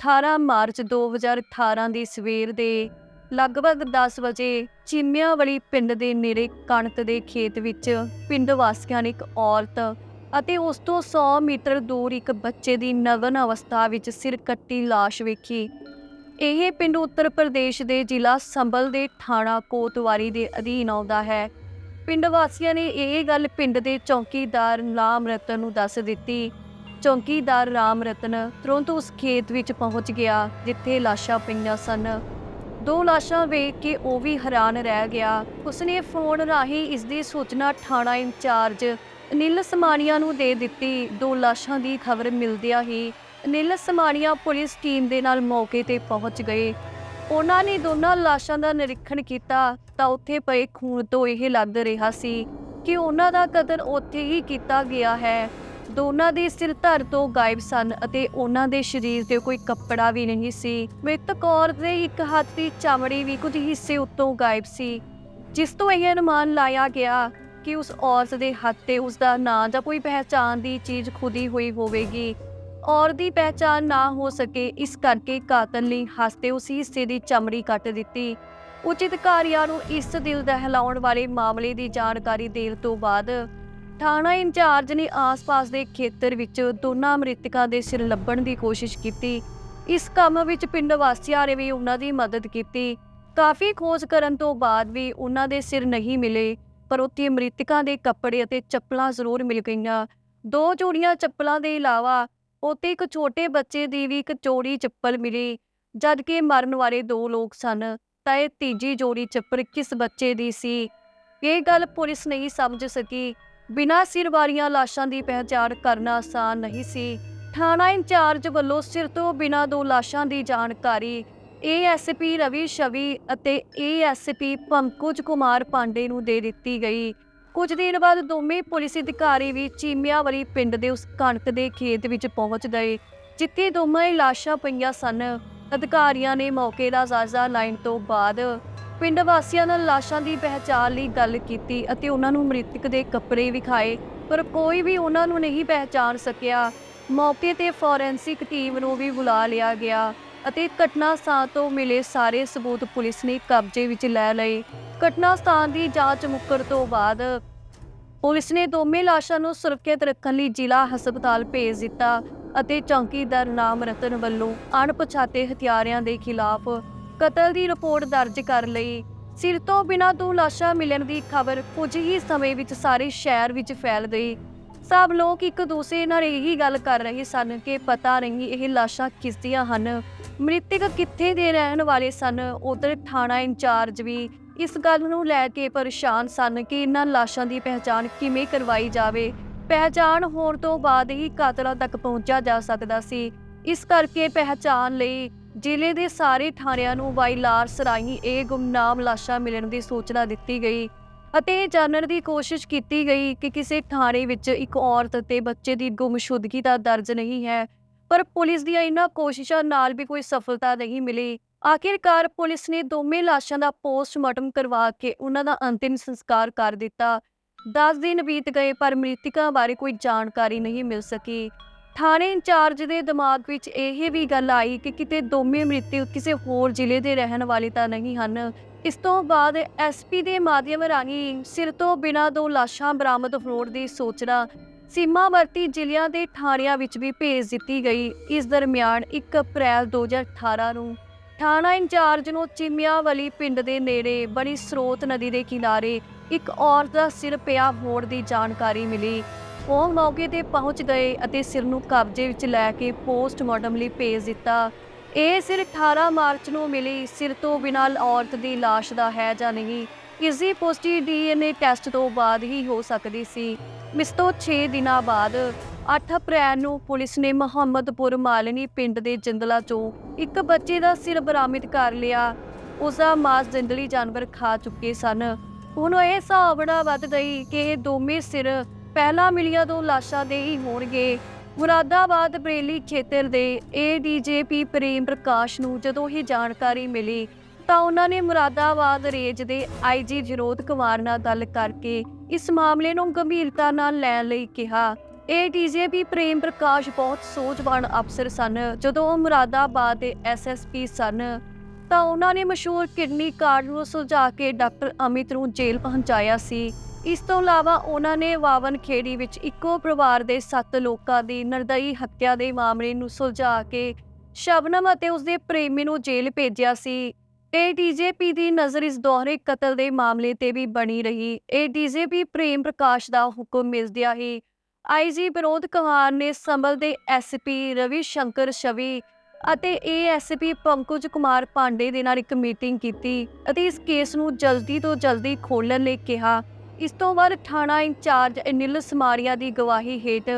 18 March 2018 ਦੀ ਸਵੇਰ ਦੇ ਲਗਭਗ 10 ਵਜੇ ਚੀਮਿਆਂ ਪਿੰਡ ਦੇ ਨੇੜੇ ਕਣਕ ਦੇ ਖੇਤ ਵਿੱਚ ਪਿੰਡ ਵਾਸੀਆਂ ਨੇ ਇੱਕ ਔਰਤ ਅਤੇ ਉਸ ਤੋਂ 100 ਮੀਟਰ ਦੂਰ ਇੱਕ ਬੱਚੇ ਦੀ ਨਗਨ ਅਵਸਥਾ ਵਿੱਚ ਸਿਰ ਕੱਟੀ ਲਾਸ਼ ਵੇਖੀ। ਇਹ ਪਿੰਡ ਉੱਤਰ ਪ੍ਰਦੇਸ਼ ਦੇ ਜ਼ਿਲ੍ਹਾ ਸੰਭਲ ਦੇ ਥਾਣਾ ਕੋਤਵਾਰੀ ਦੇ ਅਧੀਨ ਆਉਂਦਾ ਹੈ। ਪਿੰਡ ਵਾਸੀਆਂ ਨੇ ਇਹ ਗੱਲ ਪਿੰਡ ਦੇ ਚੌਕੀਦਾਰ ਰਾਮ ਰਤਨ ਨੂੰ ਦੱਸ ਦਿੱਤੀ ਚੌਕੀਦਾਰ ਰਾਮ ਰਤਨ ਤੁਰੰਤ ਉਸ ਖੇਤ ਵਿੱਚ ਪਹੁੰਚ ਗਿਆ, ਜਿੱਥੇ ਲਾਸ਼ਾਂ ਪਈਆਂ ਸਨ। ਦੋ ਲਾਸ਼ਾਂ ਵੇਖ ਕੇ ਉਹ ਵੀ ਹੈਰਾਨ ਰਹਿ ਗਿਆ। ਉਸਨੇ ਫੋਨ ਰਾਹੀਂ ਇਸ ਦੀ ਸੂਚਨਾ ਥਾਣਾ ਇੰਚਾਰਜ ਅਨਿਲ ਸਮਾਣੀਆ ਨੂੰ ਦੇ ਦਿੱਤੀ। ਦੋ ਲਾਸ਼ਾਂ ਦੀ ਖਬਰ ਮਿਲਦਿਆਂ ਹੀ ਅਨਿਲ ਸਮਾਣੀਆ ਪੁਲਿਸ ਟੀਮ ਦੇ ਨਾਲ ਮੌਕੇ ਤੇ ਪਹੁੰਚ ਗਏ। ਉਹਨਾਂ ਨੇ ਦੋਨਾਂ ਲਾਸ਼ਾਂ ਦਾ ਨਿਰੀਖਣ ਕੀਤਾ ਤਾਂ ਉੱਥੇ ਪਏ ਖੂਨ ਤੋਂ ਇਹ ਲੱਗ ਰਿਹਾ ਸੀ ਕਿ ਉਹਨਾਂ ਦਾ ਕਤਲ ਉੱਥੇ ਹੀ ਕੀਤਾ ਗਿਆ ਹੈ। ਦੋਨਾਂ ਦੇ ਸਿਰ ਧਰ ਤੋਂ ਗਾਇਬ ਸਨ ਅਤੇ ਉਹਨਾਂ ਦੇ ਸਰੀਰ ਤੇ ਕੋਈ ਕੱਪੜਾ ਵੀ ਨਹੀਂ ਸੀ। ਮ੍ਰਿਤਕ ਔਰਤ ਦੇ ਇੱਕ ਹੱਥ ਦੀ ਚਮੜੀ ਵੀ ਕੁਝ ਹਿੱਸੇ ਉੱਤੋਂ ਗਾਇਬ ਸੀ, ਜਿਸ ਤੋਂ ਇਹ ਅਨੁਮਾਨ ਲਾਇਆ ਗਿਆ ਕਿ ਉਸ ਔਰਤ ਦੇ ਹੱਥ ਤੇ ਉਸ ਦਾ ਨਾਂ ਜਾਂ ਕੋਈ ਪਹਿਚਾਣ ਦੀ ਚੀਜ਼ ਖੁਦੀ ਹੋਈ ਹੋਵੇਗੀ। ਔਰ ਦੀ ਪਹਿਚਾਣ ਨਾ ਹੋ ਸਕੇ, ਇਸ ਕਰਕੇ ਕਾਤਲ ਨੇ ਹੱਸਤੇ ਉਸ ਹਿੱਸੇ ਦੀ ਚਮੜੀ ਕੱਟ ਦਿੱਤੀ। ਉਚਿਤ ਅਧਿਕਾਰੀਆਂ ਨੂੰ ਇਸ ਦਿਲ ਦਹਿਲਾਉਣ ਵਾਲੇ ਮਾਮਲੇ ਦੀ ਜਾਣਕਾਰੀ ਦੇਣ ਤੋਂ ਬਾਅਦ ਥਾਣਾ ਇੰਚਾਰਜ ਨੇ ਆਸ-ਪਾਸ ਦੇ ਖੇਤਰ ਵਿੱਚ ਦੋਨਾਂ ਮ੍ਰਿਤਕਾਂ ਦੇ ਸਿਰ ਲੱਭਣ ਦੀ ਕੋਸ਼ਿਸ਼ ਕੀਤੀ। ਇਸ ਕੰਮ ਵਿੱਚ ਪਿੰਡ ਵਾਸੀਆਂ ਨੇ ਵੀ ਉਹਨਾਂ ਦੀ ਮਦਦ ਕੀਤੀ। ਕਾਫੀ ਖੋਜ ਕਰਨ ਤੋਂ ਬਾਅਦ ਵੀ ਉਹਨਾਂ ਦੇ ਸਿਰ ਨਹੀਂ ਮਿਲੇ, ਪਰ ਉੱਥੇ ਮ੍ਰਿਤਕਾਂ ਦੇ ਕੱਪੜੇ ਅਤੇ ਚੱਪਲਾਂ ਜ਼ਰੂਰ ਮਿਲ ਗਈਆਂ। ਦੋ ਜੋੜੀਆਂ ਚੱਪਲਾਂ ਦੇ ਇਲਾਵਾ ਉੱਥੇ ਇੱਕ ਛੋਟੇ ਬੱਚੇ ਦੀ ਵੀ ਇੱਕ ਚੋੜੀ ਚੱਪਲ ਮਿਲੀ, ਜਦਕਿ ਮਰਨ ਵਾਲੇ ਦੋ ਲੋਕ ਸਨ, ਤਾਂ ਇਹ ਤੀਜੀ ਜੋੜੀ ਚੱਪਲ ਕਿਸ ਬੱਚੇ ਦੀ ਸੀ? ਇਹ ਗੱਲ ਪੁਲਿਸ ਨਹੀਂ ਸਮਝ ਸਕੀ। ਬਿਨਾਂ ਸਿਰ ਵਾਲੀਆਂ ਲਾਸ਼ਾਂ ਦੀ ਪਹਿਚਾਣ ਕਰਨਾ ਆਸਾਨ ਨਹੀਂ ਸੀ। ਥਾਣਾ ਇੰਚਾਰਜ ਵੱਲੋਂ ਸਿਰ ਤੋਂ ਬਿਨਾਂ ਦੋ ਲਾਸ਼ਾਂ ਦੀ ਜਾਣਕਾਰੀ ਏਐਸਪੀ ਰਵੀ ਸ਼ਵੀ ਅਤੇ ਏਐਸਪੀ ਪੰਕਜ ਕੁਮਾਰ ਪਾਂਡੇ ਨੂੰ ਦੇ ਦਿੱਤੀ ਗਈ। ਕੁਝ ਦਿਨ ਬਾਅਦ ਦੋਵੇਂ ਪੁਲਿਸ ਅਧਿਕਾਰੀ ਵੀ ਚੀਮਿਆਵਾਲੀ ਪਿੰਡ ਦੇ ਉਸ ਕਣਕ ਦੇ ਖੇਤ ਵਿੱਚ ਪਹੁੰਚ ਗਏ, ਜਿੱਥੇ ਦੋਵੇਂ ਲਾਸ਼ਾਂ ਪਈਆਂ ਸਨ। ਅਧਿਕਾਰੀਆਂ ਨੇ ਮੌਕੇ ਦਾ ਜਾਇਜ਼ਾ ਲੈਣ ਤੋਂ ਬਾਅਦ ਪਿੰਡ ਵਾਸੀਆਂ ਨਾਲ ਲਾਸ਼ਾਂ ਦੀ ਪਹਿਚਾਣ ਲਈ ਗੱਲ ਕੀਤੀ ਅਤੇ ਉਹਨਾਂ ਨੂੰ ਮ੍ਰਿਤਕ ਦੇ ਕੱਪੜੇ ਵਿਖਾਏ, ਪਰ ਕੋਈ ਵੀ ਉਹਨਾਂ ਨੂੰ ਨਹੀਂ ਪਹਿਚਾਣ ਸਕਿਆ। ਮੌਕੇ ਤੇ ਫੋਰੈਂਸਿਕ ਟੀਮ ਨੂੰ ਵੀ ਬੁਲਾ ਲਿਆ ਗਿਆ ਅਤੇ ਘਟਨਾ ਸਥਾਨ ਤੋਂ ਮਿਲੇ ਸਾਰੇ ਸਬੂਤ ਪੁਲਿਸ ਨੇ ਕਬਜ਼ੇ ਵਿੱਚ ਲੈ ਲਏ। ਘਟਨਾ ਸਥਾਨ ਦੀ ਜਾਂਚ ਮੁੱਕਰ ਤੋਂ ਬਾਅਦ ਪੁਲਿਸ ਨੇ ਦੋਵੇਂ ਲਾਸ਼ਾਂ ਨੂੰ ਸੁਰੱਖਿਅਤ ਰੱਖਣ ਲਈ ਜ਼ਿਲ੍ਹਾ ਹਸਪਤਾਲ ਭੇਜ ਦਿੱਤਾ। ਅਤੇ ਚੌਕੀਦਾਰ ਨਾਮ ਰਤਨ ਵੱਲੋਂ ਅਣਪਛਾਤੇ ਹਥਿਆਰਿਆਂ ਦੇ ਖਿਲਾਫ ਕਤਲ ਦੀ ਰਿਪੋਰਟ ਦਰਜ ਕਰ ਲਈ। ਸਿਰ ਤੋਂ ਬਿਨਾਂ ਦੋ ਲਾਸ਼ਾਂ ਮਿਲਣ ਦੀ ਖਬਰ ਕੁਝ ਹੀ ਸਮੇਂ ਵਿੱਚ ਸਾਰੇ ਸ਼ਹਿਰ ਵਿੱਚ ਫੈਲ ਗਈ। ਸਭ ਲੋਕ ਇੱਕ ਦੂਸਰੇ ਨਾਲ ਇਹੀ ਗੱਲ ਕਰ ਰਹੇ ਸਨ ਕਿ ਪਤਾ ਨਹੀਂ ਇਹ ਲਾਸ਼ਾਂ ਕਿਸ ਦੀਆਂ ਹਨ। ਮ੍ਰਿਤਕ ਕਿੱਥੇ ਦੇ ਰਹਿਣ ਵਾਲੇ ਸਨ? ਉਧਰ ਥਾਣਾ ਇੰਚਾਰਜ ਵੀ ਇਸ ਗੱਲ ਨੂੰ ਲੈ ਕੇ ਪਰੇਸ਼ਾਨ ਸਨ ਕਿ ਇਹਨਾਂ ਲਾਸ਼ਾਂ ਦੀ ਪਹਿਚਾਣ ਕਿਵੇਂ ਕਰਵਾਈ ਜਾਵੇ। ਪਹਿਚਾਣ ਹੋਣ ਤੋਂ ਬਾਅਦ ਹੀ ਕਾਤਲਾਂ ਤੱਕ ਪਹੁੰਚਿਆ ਜਾ ਸਕਦਾ ਸੀ। ਇਸ ਕਰਕੇ ਪਹਿਚਾਣ ਲਈ ਜ਼ਿਲ੍ਹੇ ਦੇ ਸਾਰੇ ਥਾਣਿਆਂ ਨੂੰ ਵਾਈਲਾਰਸ ਰਾਹੀਂ ਇਹ ਗੁੰਮਨਾਮ ਲਾਸ਼ਾਂ ਮਿਲਣ ਦੀ ਸੂਚਨਾ ਦਿੱਤੀ ਗਈ ਅਤੇ ਇਹ ਜਾਣਨ ਦੀ ਕੋਸ਼ਿਸ਼ ਕੀਤੀ ਗਈ ਕਿ ਕਿਸੇ ਥਾਣੇ ਵਿੱਚ ਇੱਕ ਔਰਤ ਅਤੇ ਬੱਚੇ ਦੀ ਗੁੰਮਸ਼ੁਦਗੀ ਦਾ ਦਰਜ ਨਹੀਂ ਹੈ, ਪਰ ਪੁਲਿਸ ਦੀਆਂ ਇਹਨਾਂ ਕੋਸ਼ਿਸ਼ਾਂ ਨਾਲ ਵੀ ਕੋਈ ਸਫਲਤਾ ਨਹੀਂ ਮਿਲੀ। ਆਖਿਰਕਾਰ ਪੁਲਿਸ ਨੇ ਦੋਵੇਂ ਲਾਸ਼ਾਂ ਦਾ ਪੋਸਟਮਾਰਟਮ ਕਰਵਾ ਕੇ ਉਹਨਾਂ ਦਾ ਅੰਤਿਮ ਸੰਸਕਾਰ ਕਰ ਦਿੱਤਾ 10 ਦਿਨ ਬੀਤ ਗਏ, ਪਰ ਮ੍ਰਿਤਕਾਂ ਬਾਰੇ ਕੋਈ ਜਾਣਕਾਰੀ ਨਹੀਂ ਮਿਲ ਸਕੀ। ਥਾਣੇ ਇੰਚਾਰਜ ਦੇ ਦਿਮਾਗ ਵਿੱਚ ਇਹ ਵੀ ਗੱਲ ਆਈ ਕਿ ਕਿਤੇ ਦੋਵੇਂ ਮ੍ਰਿਤਕ ਕਿਸੇ ਹੋਰ ਜ਼ਿਲ੍ਹੇ ਦੇ ਰਹਿਣ ਵਾਲੇ ਤਾਂ ਨਹੀਂ ਹਨ। ਇਸ ਤੋਂ ਬਾਅਦ ਐਸਪੀ ਦੇ ਮਾਧਿਅਮ ਰਾਹੀਂ ਸਿਰ ਤੋਂ ਬਿਨਾਂ ਦੋ ਲਾਸ਼ਾਂ ਬਰਾਮਦ ਹੋਣ ਦੀ ਸੂਚਨਾ ਸੀਮਾਵਰਤੀ ਜ਼ਿਲ੍ਹਿਆਂ ਦੇ ਥਾਣਿਆਂ ਵਿੱਚ ਵੀ ਭੇਜ ਦਿੱਤੀ ਗਈ। ਇਸ ਦਰਮਿਆਨ 1 ਅਪ੍ਰੈਲ 2018 ਨੂੰ ਥਾਣਾ ਇੰਚਾਰਜ ਨੂੰ ਚਿਮਿਆਵਲੀ ਪਿੰਡ ਦੇ ਨੇੜੇ ਬਣੀ ਸਰੋਤ ਨਦੀ ਦੇ ਕਿਨਾਰੇ ਇੱਕ ਔਰਤ ਦਾ ਸਿਰ ਪਿਆ ਹੋਣ ਦੀ ਜਾਣਕਾਰੀ ਮਿਲੀ। ਉਹ ਮੌਕੇ ਤੇ ਪਹੁੰਚ ਗਏ ਅਤੇ ਸਿਰ ਨੂੰ ਕਬਜ਼ੇ ਵਿੱਚ ਲੈ ਕੇ ਪੋਸਟਮਾਰਟਮ ਲਈ ਭੇਜ ਦਿੱਤਾ। ਇਹ ਸਿਰ 18 ਮਾਰਚ ਨੂੰ ਮਿਲੀ। ਸਿਰ ਤੋਂ ਬਿਨਾਂ ਔਰਤ ਦੀ ਲਾਸ਼ ਦਾ ਹੈ ਜਾਂ ਨਹੀਂ ਇਸ ਦੀ ਪੁਸ਼ਟੀ ਡੀਐਨਏ ਟੈਸਟ ਤੋਂ ਬਾਅਦ ਹੀ ਹੋ ਸਕਦੀ ਸੀ। ਇਸ ਤੋਂ 6 ਦਿਨਾਂ ਬਾਅਦ 8 ਅਪ੍ਰੈਲ ਨੂੰ ਪੁਲਿਸ ਨੇ ਮੁਹੰਮਦਪੁਰ ਮਾਲਨੀ ਪਿੰਡ ਦੇ ਜੰਗਲਾਂ ਚੋਂ ਇੱਕ ਬੱਚੇ ਦਾ ਸਿਰ ਬਰਾਮਦ ਕਰ ਲਿਆ। ਉਸ ਦਾ ਮਾਸ ਜੰਗਲੀ ਜਾਨਵਰ ਖਾ ਚੁੱਕੇ ਸਨ। ਹੁਣ ਇਹ ਸਾਵੜਾ ਵੱਧ ਗਈ ਕਿ ਇਹ ਦੋਵੇਂ ਸਿਰ ਪਹਿਲਾਂ ਮਿਲੀਆਂ ਦੋ ਲਾਸ਼ਾਂ ਦੇ ਹੀ ਹੋਣਗੇ। ਮੁਰਾਦਾਬਾਦ ਬਰੇਲੀ ਖੇਤਰ ਦੇ ਏਡੀਜੇਪੀ ਪ੍ਰੇਮ ਪ੍ਰਕਾਸ਼ ਨੂੰ ਜਦੋਂ ਇਹ ਜਾਣਕਾਰੀ ਮਿਲੀ ਤਾਂ ਉਹਨਾਂ ਨੇ ਮੁਰਾਦਾਬਾਦ ਰੇਂਜ ਦੇ ਆਈਜੀ ਵਿਰੋਧ ਕੁਮਾਰ ਨਾਲ ਗੱਲ ਕਰਕੇ ਇਸ ਮਾਮਲੇ ਨੂੰ ਗੰਭੀਰਤਾ ਨਾਲ ਲੈਣ ਲਈ ਕਿਹਾ। ਇਹ ਡੀਜੀਪੀ ਪ੍ਰੇਮ ਪ੍ਰਕਾਸ਼ ਬਹੁਤ ਸੋਚਵਾਨ ਅਫਸਰ ਸਨ। ਜਦੋਂ ਉਹ ਮੁਰਾਦਾਬਾਦ ਦੇ ਐਸਐਸਪੀ ਸਨ ਤਾਂ ਉਹਨਾਂ ਨੇ ਮਸ਼ਹੂਰ ਕਿਡਨੀ ਕਾਰਡ ਨੂੰ ਸੁਲਝਾ ਕੇ ਡਾਕਟਰ ਅਮਿਤ ਨੂੰ ਜੇਲ੍ਹ ਪਹੁੰਚਾਇਆ ਸੀ। ਇਸ ਤੋਂ ਇਲਾਵਾ ਉਹਨਾਂ ਨੇ ਵਾਵਨ ਖੇੜੀ ਵਿੱਚ ਇੱਕੋ ਪਰਿਵਾਰ ਦੇ 7 ਲੋਕਾਂ ਦੀ ਨਿਰਦਈ ਹੱਤਿਆ ਦੇ ਮਾਮਲੇ ਨੂੰ ਸੁਲਝਾ ਕੇ ਸ਼ਬਨਮ ਅਤੇ ਉਸਦੇ ਪ੍ਰੇਮੀ ਨੂੰ ਜੇਲ੍ਹ ਭੇਜਿਆ ਸੀ। ਇਹ ਡੀਜੇਪੀ ਦੀ ਨਜ਼ਰ ਇਸ ਦੋਹਰੇ ਕਤਲ ਦੇ ਮਾਮਲੇ ਤੇ ਵੀ ਬਣੀ ਰਹੀ। ਇਹ ਡੀਜੇਪੀ ਪ੍ਰੇਮ ਪ੍ਰਕਾਸ਼ ਦਾ ਹੁਕਮ ਮਿਲਦਿਆਂ ਹੀ ਆਈਜੀ ਵਿਨੋਦ ਕੁਮਾਰ ਨੇ ਸੰਭਲ ਦੇ ਐਸਪੀ ਰਵੀ ਸ਼ੰਕਰ ਸ਼ਵੀ ਅਤੇ ਏਐਸਪੀ ਪੰਕਜ ਕੁਮਾਰ ਪਾਂਡੇ ਦੇ ਨਾਲ ਇੱਕ ਮੀਟਿੰਗ ਕੀਤੀ ਅਤੇ ਇਸ ਕੇਸ ਨੂੰ ਜਲਦੀ ਤੋਂ ਜਲਦੀ ਖੋਲ੍ਹਣ ਲਈ ਕਿਹਾ। ਇਸ ਤੋਂ ਬਾਅਦ ਥਾਣਾ ਇੰਚਾਰਜ ਅਨਿਲ ਸਮਾਰੀਆ ਦੀ ਗਵਾਹੀ ਹੇਠ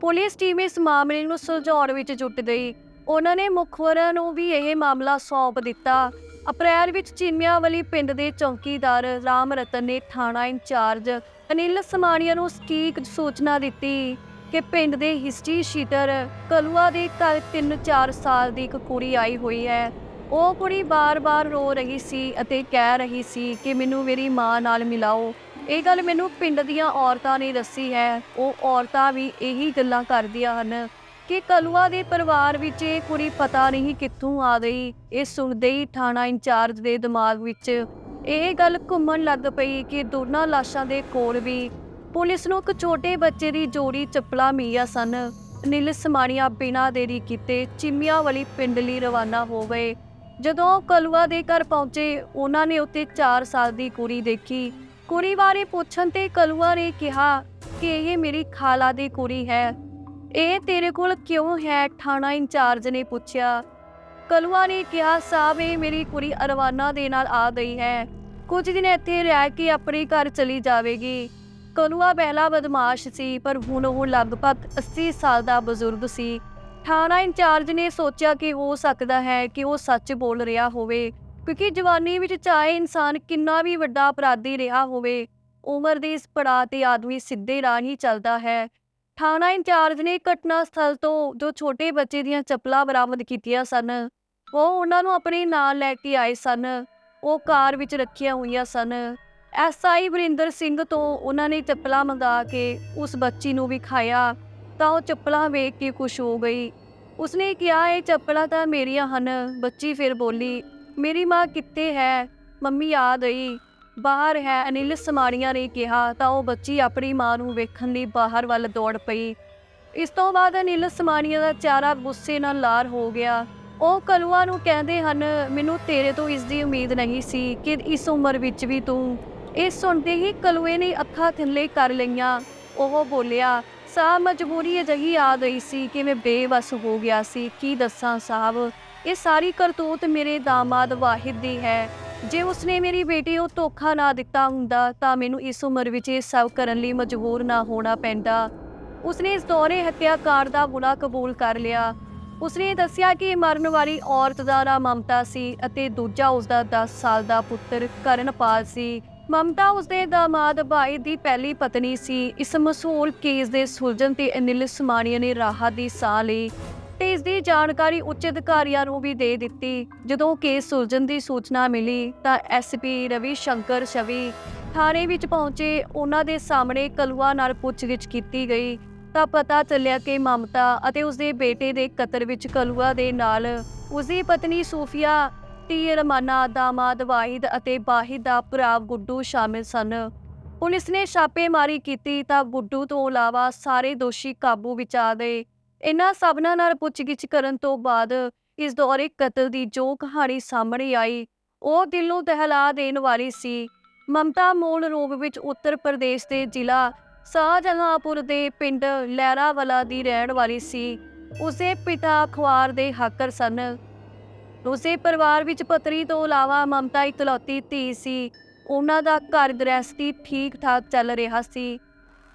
ਪੁਲਿਸ ਟੀਮ ਇਸ ਮਾਮਲੇ ਨੂੰ ਸੁਲਝਾਉਣ ਵਿੱਚ ਜੁਟ ਗਈ। ਉਹਨਾਂ ਨੇ ਮੁਖਬਰਾਂ ਨੂੰ ਵੀ ਇਹ ਮਾਮਲਾ ਸੌਂਪ ਦਿੱਤਾ। ਅਪ੍ਰੈਲ ਵਿੱਚ ਚੀਮਿਆਂਵਾਲੀ ਪਿੰਡ ਦੇ ਚੌਕੀਦਾਰ ਰਾਮ ਰਤਨ ਨੇ ਥਾਣਾ ਇੰਚਾਰਜ ਅਨਿਲ ਸਮਾਣੀਆ ਨੂੰ ਸਕੀਕ ਸੂਚਨਾ ਦਿੱਤੀ। ਕਿ ਪਿੰਡ ਦੇ ਹਿਸਟਰੀ ਸ਼ੀਟਰ ਕਲੂਆ ਦੇ ਘਰ 3-4 ਸਾਲ ਦੀ ਇੱਕ ਕੁੜੀ ਆਈ ਹੋਈ ਹੈ। ਉਹ ਕੁੜੀ ਬਾਰ-ਬਾਰ ਰੋ ਰਹੀ ਸੀ ਅਤੇ ਕਹਿ ਰਹੀ ਸੀ ਕਿ ਮੈਨੂੰ ਮੇਰੀ ਮਾਂ ਨਾਲ ਮਿਲਾਓ। ਇਹ ਗੱਲ ਮੈਨੂੰ ਪਿੰਡ ਦੀਆਂ ਔਰਤਾਂ ਨੇ ਦੱਸੀ ਹੈ। ਉਹ ਔਰਤਾਂ ਵੀ ਇਹੀ ਗੱਲਾਂ ਕਰਦੀਆਂ ਹਨ ਕਿ ਕਲੂਆ ਦੇ ਪਰਿਵਾਰ ਵਿੱਚ ਇਹ ਕੁੜੀ ਪਤਾ ਨਹੀਂ ਕਿੱਥੋਂ ਆ ਗਈ। ਇਹ ਸੁਣਦੇ ਹੀ ਥਾਣਾ ਇੰਚਾਰਜ ਦੇ ਦਿਮਾਗ ਵਿੱਚ ਇਹ ਗੱਲ ਘੁੰਮਣ ਲੱਗ ਪਈ ਕਿ ਦੋਨਾਂ ਲਾਸ਼ਾਂ ਦੇ ਕੋਲ ਵੀ ਪੁਲਿਸ ਨੂੰ ਇੱਕ ਛੋਟੇ ਬੱਚੇ ਦੀ ਜੋੜੀ ਚੱਪਲਾ ਮਿਲੀਆਂ ਸਨ। ਨੀਲ ਸਮਾਣੀਆਂ ਬਿਨਾਂ ਦੇਰੀ ਕੀਤੇ ਚਿਮਿਆਂ ਵਾਲੀ ਪਿੰਡ ਲਈ ਰਵਾਨਾ ਹੋ ਗਏ। ਜਦੋਂ ਉਹ ਕਲੂਆ ਦੇ ਘਰ ਪਹੁੰਚੇ, ਉਹਨਾਂ ਨੇ ਉੱਤੇ 4 ਸਾਲ ਦੀ ਕੁੜੀ ਦੇਖੀ। ਕੁੜੀ ਬਾਰੇ ਪੁੱਛਣ ਤੇ ਕਲੂਆ ਨੇ ਕਿਹਾ ਕਿ ਇਹ ਮੇਰੀ ਖਾਲਾ ਦੀ ਕੁੜੀ ਹੈ। ਇਹ ਤੇਰੇ ਕੋਲ ਕਿਉਂ ਹੈ? ਥਾਣਾ ਇੰਚਾਰਜ ਨੇ ਪੁੱਛਿਆ। ਕਲੂਆ ਨੇ ਕਿਹਾ ਸਾਹਿਬ ਇਹ ਮੇਰੀ ਕੁੜੀ ਅਰਵਾਨਾ ਦੇ ਨਾਲ ਆ ਗਈ ਹੈ। ਕੁਝ ਦਿਨ ਇੱਥੇ ਰਹਿ ਕੇ ਆਪਣੇ ਘਰ ਚਲੀ ਜਾਵੇਗੀ। ਕਨੂਆ ਪਹਿਲਾ ਬਦਮਾਸ਼ ਸੀ, ਪਰ ਹੁਣ ਉਹ ਲਗਭਗ 80 ਸਾਲ ਦਾ ਬਜ਼ੁਰਗ ਸੀ। ਥਾਣਾ ਇੰਚਾਰਜ ਨੇ ਸੋਚਿਆ ਕਿ ਹੋ ਸਕਦਾ ਹੈ ਕਿ ਉਹ ਸੱਚ ਬੋਲ ਰਿਹਾ ਹੋਵੇ, ਕਿਉਂਕਿ ਜਵਾਨੀ ਵਿੱਚ ਚਾਹੇ ਇਨਸਾਨ ਕਿੰਨਾ ਵੀ ਵੱਡਾ ਅਪਰਾਧੀ ਰਿਹਾ ਹੋਵੇ, ਉਮਰ ਦੇ ਇਸ ਪੜਾਅ ਤੇ ਆਦਮੀ ਸਿੱਧੇ ਰਾਹ ਹੀ ਚੱਲਦਾ ਹੈ। ਥਾਣਾ ਇੰਚਾਰਜ ਨੇ ਘਟਨਾ ਸਥਲ ਤੋਂ ਜੋ ਛੋਟੇ ਬੱਚੇ ਦੀਆਂ ਚੱਪਲਾਂ ਬਰਾਮਦ ਕੀਤੀਆਂ ਸਨ। ਉਹ ਉਹਨਾਂ ਨੂੰ ਆਪਣੇ ਨਾਲ ਲੈ ਕੇ ਆਏ ਸਨ। ਉਹ ਕਾਰ ਵਿੱਚ ਰੱਖੀਆਂ ਹੋਈਆਂ ਸਨ। ਐਸਆਈ ਵਰਿੰਦਰ ਸਿੰਘ ਤੋਂ ਉਹਨਾਂ ਨੇ ਚੱਪਲਾਂ ਮੰਗਾ ਕੇ ਉਸ ਬੱਚੀ ਨੂੰ ਵਿਖਾਇਆ ਤਾਂ ਉਹ ਚੱਪਲਾਂ ਵੇਖ ਕੇ ਖੁਸ਼ ਹੋ ਗਈ। ਉਸਨੇ ਕਿਹਾ, ਇਹ ਚੱਪਲਾਂ ਤਾਂ ਮੇਰੀਆਂ ਹਨ। ਬੱਚੀ ਫਿਰ ਬੋਲੀ, ਮੇਰੀ ਮਾਂ ਕਿੱਥੇ ਹੈ? ਮੰਮੀ ਆ ਗਈ। ਬਾਹਰ ਹੈ। ਅਨਿਲ ਸਮਾਣੀਆਂ ਨੇ ਕਿਹਾ, ਤਾਂ ਉਹ ਬੱਚੀ ਆਪਣੀ ਮਾਂ ਨੂੰ ਵੇਖਣ ਲਈ ਬਾਹਰ ਵੱਲ ਦੌੜ ਪਈ। ਇਸ ਤੋਂ ਬਾਅਦ ਅਨਿਲ ਸਮਾਣੀਆਂ ਦਾ ਚਾਰਾ ਗੁੱਸੇ ਨਾਲ ਲਾਰ ਹੋ ਗਿਆ। ਉਹ ਕਲੂਆ ਨੂੰ ਕਹਿੰਦੇ ਹਨ, ਮੈਨੂੰ ਤੇਰੇ ਤੋਂ ਇਸ ਦੀ ਉਮੀਦ ਨਹੀਂ ਸੀ ਕਿ ਇਸ ਉਮਰ ਵਿੱਚ ਵੀ ਤੂੰ ਇਹ ਸੁਣਦੇ ਹੀ ਕਲੂਏ ਨੇ ਅੱਖਾਂ ਥੱਲੇ ਕਰ ਲਈਆਂ। ਉਹ ਬੋਲਿਆ, ਸਾਹ ਮਜਬੂਰੀ ਅਜਿਹੀ ਆ ਗਈ ਸੀ ਕਿ ਮੈਂ ਬੇਵਸ ਹੋ ਗਿਆ ਸੀ, ਕੀ ਦੱਸਾਂ ਸਾਹਿਬ? ਇਹ ਸਾਰੀ ਕਰਤੂਤ ਮੇਰੇ ਦਾਮਾਦ ਵਾਹਿਦ ਦੀ ਹੈ। ਜੇ ਉਸਨੇ ਮੇਰੀ ਬੇਟੀ ਨੂੰ ਧੋਖਾ ਨਾ ਦਿੱਤਾ ਹੁੰਦਾ, ਤਾਂ ਮੈਨੂੰ ਇਸ ਉਮਰ ਵਿੱਚ ਇਹ ਸਭ ਕਰਨ ਲਈ ਮਜਬੂਰ ਨਾ ਹੋਣਾ ਪੈਂਦਾ। ਉਸਨੇ ਇਸ ਦੌਰੇ ਹੱਤਿਆਕਾਰ ਦਾ ਗੁਨਾਹ ਕਬੂਲ ਕਰ ਲਿਆ। ਉਸਨੇ ਦੱਸਿਆ ਕਿ ਮਰਨ ਵਾਲੀ ਔਰਤ ਦਾ ਨਾਮ ਮਮਤਾ ਸੀ ਅਤੇ ਦੂਜਾ ਉਸਦਾ 10 ਸਾਲ ਦਾ ਪੁੱਤਰ ਕਰਨਪਾਲ ਸੀ। ਮਮਤਾ, ਉਸਦੇ ਦਾਮਾਦ ਭਾਈ ਦੀ ਪਹਿਲੀ ਪਤਨੀ ਸੀ। ਇਸ ਮਸ਼ਹੂਰ ਕੇਸ ਦੇ ਸੁਲਝਣ ਤੇ ਅਨਿਲ ਸਮਾਣੀਆ ਨੇ ਰਾਹਤ ਦੀ ਸਾਹ ਲਈ ਤੇ ਇਸ ਦੀ ਜਾਣਕਾਰੀ ਉੱਚ ਅਧਿਕਾਰੀਆਂ ਨੂੰ ਵੀ ਦੇ ਦਿੱਤੀ। ਜਦੋਂ ਕੇਸ ਸੁਲਝਣ ਦੀ ਸੂਚਨਾ ਮਿਲੀ ਤਾਂ ਐਸਪੀ ਰਵੀ ਸ਼ੰਕਰ ਸ਼ਵੀ ਥਾਣੇ ਵਿੱਚ ਪਹੁੰਚੇ। ਉਹਨਾਂ ਦੇ ਸਾਹਮਣੇ ਕਲੂਆ ਨਾਲ ਪੁੱਛਗਿੱਛ ਕੀਤੀ ਗਈ। ਤਾਂ ਪਤਾ ਚੱਲਿਆ ਕਿ ਮਮਤਾ ਅਤੇ ਉਸਦੇ ਬੇਟੇ ਦੇ ਕਤਲ ਵਿੱਚ ਕਲੂਆ ਦੇ ਨਾਲ ਉਸਦੀ ਪਤਨੀ ਸੂਫੀਆ ਧੀ ਰਮਾਨਾ, ਦਾਮਾਦ ਵਾਹਿਦ ਅਤੇ ਬਾਹਿਦ ਦਾ ਭਰਾ ਗੁੱਡੂ ਸ਼ਾਮਿਲ ਸਨ। ਪੁਲਿਸ ਨੇ ਛਾਪੇਮਾਰੀ ਕੀਤੀ ਤਾਂ ਗੁੱਡੂ ਤੋਂ ਇਲਾਵਾ ਸਾਰੇ ਦੋਸ਼ੀ ਕਾਬੂ ਵਿੱਚ ਆ ਗਏ। ਇਹਨਾਂ ਸਭਨਾਂ ਨਾਲ ਪੁੱਛਗਿੱਛ ਕਰਨ ਤੋਂ ਬਾਅਦ ਇਸ ਦੌਰੇ ਕਤਲ ਦੀ ਜੋ ਕਹਾਣੀ ਸਾਹਮਣੇ ਆਈ, ਉਹ ਦਿਲ ਨੂੰ ਦਹਿਲਾ ਦੇਣ ਵਾਲੀ ਸੀ। ਮਮਤਾ ਮੂਲ ਰੂਪ ਵਿੱਚ ਉੱਤਰ ਪ੍ਰਦੇਸ਼ ਦੇ ਜ਼ਿਲ੍ਹਾ ਸ਼ਾਹਜਹਾਂਪੁਰ ਦੇ ਪਿੰਡ ਲਹਿਰਾਵਾਲਾ ਦੀ ਰਹਿਣ ਵਾਲੀ ਸੀ। ਉਸਦੇ ਪਿਤਾ ਅਖਬਾਰ ਦੇ ਹਾਕਰ ਸਨ। ਉਸੇ ਪਰਿਵਾਰ ਵਿੱਚ ਪਤਰੀ ਤੋਂ ਇਲਾਵਾ ਮਮਤਾ ਇਕਲੌਤੀ ਧੀ ਸੀ। ਉਹਨਾਂ ਦਾ ਘਰ ਗ੍ਰਹਿਸਥੀ ਠੀਕ ਠਾਕ ਚੱਲ ਰਿਹਾ ਸੀ।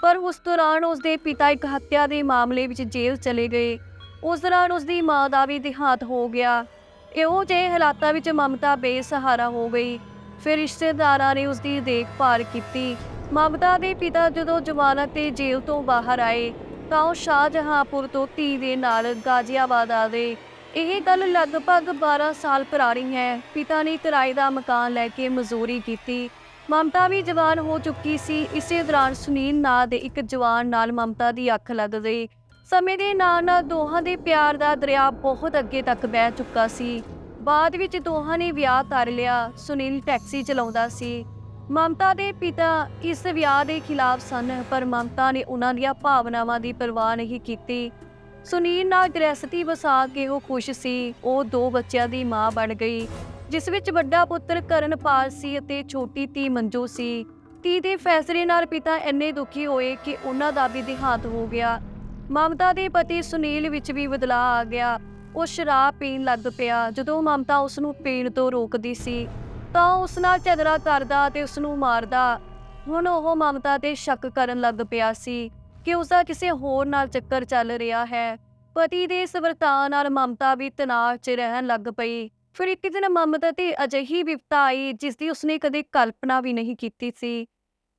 ਪਰ ਉਸ ਦੌਰਾਨ ਉਸਦੇ ਪਿਤਾ ਇੱਕ ਹੱਤਿਆ ਦੇ ਮਾਮਲੇ ਵਿੱਚ ਜੇਲ੍ਹ ਚਲੇ ਗਏ। ਉਸ ਦੌਰਾਨ ਉਸਦੀ ਮਾਂ ਦਾ ਵੀ ਦੇਹਾਂਤ ਹੋ ਗਿਆ। ਇਹੋ ਜਿਹੇ ਹਾਲਾਤਾਂ ਵਿੱਚ ਮਮਤਾ ਬੇਸਹਾਰਾ ਹੋ ਗਈ। ਫਿਰ ਰਿਸ਼ਤੇਦਾਰਾਂ ਨੇ ਉਸਦੀ ਦੇਖਭਾਲ ਕੀਤੀ। ਮਮਤਾ ਦੇ ਪਿਤਾ ਜਦੋਂ ਜ਼ਮਾਨਤ ਤੇ ਜੇਲ੍ਹ ਤੋਂ ਬਾਹਰ ਆਏ, ਤਾਂ ਉਹ ਸ਼ਾਹਜਹਾਂਪੁਰ ਤੋਂ ਧੀ ਦੇ ਨਾਲ ਗਾਜ਼ੀਆਬਾਦ ਆ ਗਏ। ਇਹ ਗੱਲ ਲਗਭਗ 12 ਸਾਲ ਪੁਰਾਣੀ ਹੈ। ਪਿਤਾ ਨੇ ਕਿਰਾਏ ਦਾ ਮਕਾਨ ਲੈ ਕੇ ਮਜ਼ਦੂਰੀ ਕੀਤੀ। ਮਮਤਾ ਵੀ ਜਵਾਨ ਹੋ ਚੁੱਕੀ ਸੀ। ਇਸੇ ਦੌਰਾਨ ਸੁਨੀਲ ਨਾਂ ਦੇ ਇੱਕ ਜਵਾਨ ਨਾਲ ਮਮਤਾ ਦੀ ਅੱਖ ਲੱਗ ਗਈ। ਸਮੇਂ ਦੇ ਨਾਲ ਨਾਲ ਦੋਹਾਂ ਦੇ ਪਿਆਰ ਦਾ ਦਰਿਆ ਬਹੁਤ ਅੱਗੇ ਤੱਕ ਵਹਿ ਚੁੱਕਾ ਸੀ। ਬਾਅਦ ਵਿੱਚ ਦੋਹਾਂ ਨੇ ਵਿਆਹ ਕਰ ਲਿਆ। ਸੁਨੀਲ ਟੈਕਸੀ ਚਲਾਉਂਦਾ ਸੀ। ਮਮਤਾ ਦੇ ਪਿਤਾ ਇਸ ਵਿਆਹ ਦੇ ਖਿਲਾਫ ਸਨ, ਪਰ ਮਮਤਾ ਨੇ ਉਹਨਾਂ ਦੀਆਂ ਭਾਵਨਾਵਾਂ ਦੀ ਪਰਵਾਹ ਨਹੀਂ ਕੀਤੀ। ਸੁਨੀਲ ਨਾਲ ਗ੍ਰਹਿਸਤੀ ਵਸਾ ਕੇ ਉਹ ਖੁਸ਼ ਸੀ। ਉਹ ਦੋ ਬੱਚਿਆਂ ਦੀ ਮਾਂ ਬਣ ਗਈ, ਜਿਸ ਵਿੱਚ ਵੱਡਾ ਪੁੱਤਰ ਕਰਨਪਾਲ ਸੀ ਅਤੇ ਛੋਟੀ ਧੀ ਮੰਜੂ ਸੀ। ਧੀ ਦੇ ਫੈਸਲੇ ਨਾਲ ਪਿਤਾ ਇੰਨੇ ਦੁਖੀ ਹੋਏ ਕਿ ਉਹਨਾਂ ਦਾ ਵੀ ਦੇਹਾਂਤ ਹੋ ਗਿਆ। ਮਮਤਾ ਦੇ ਪਤੀ ਸੁਨੀਲ ਵਿੱਚ ਵੀ ਬਦਲਾਅ ਆ ਗਿਆ। ਉਹ ਸ਼ਰਾਬ ਪੀਣ ਲੱਗ ਪਿਆ। ਜਦੋਂ ਮਮਤਾ ਉਸ ਨੂੰ ਪੀਣ ਤੋਂ ਰੋਕਦੀ ਸੀ, ਤਾਂ ਉਸ ਨਾਲ ਝਗੜਾ ਕਰਦਾ ਤੇ ਉਸ ਨੂੰ ਮਾਰਦਾ। ਹੁਣ ਉਹ ਮਮਤਾ ਤੇ ਸ਼ੱਕ ਕਰਨ ਲੱਗ ਪਿਆ ਸੀ। ਕਿ ਉਸ ਦਾ ਕਿਸੇ ਹੋਰ ਨਾਲ ਚੱਕਰ ਚੱਲ ਰਿਹਾ ਹੈ। ਪਤੀ ਦੇ ਇਸ ਵਰਤਾਅ ਨਾਲ ਮਮਤਾ ਵੀ ਤਣਾਅ 'ਚ ਰਹਿਣ ਲੱਗ ਪਈ। ਫਿਰ ਇੱਕ ਦਿਨ ਮਮਤਾ ਤੇ ਅਜਿਹੀ ਵਿਪਤਾ ਆਈ, ਜਿਸ ਦੀ ਉਸਨੇ ਕਦੇ ਕਲਪਨਾ ਵੀ ਨਹੀਂ ਕੀਤੀ ਸੀ।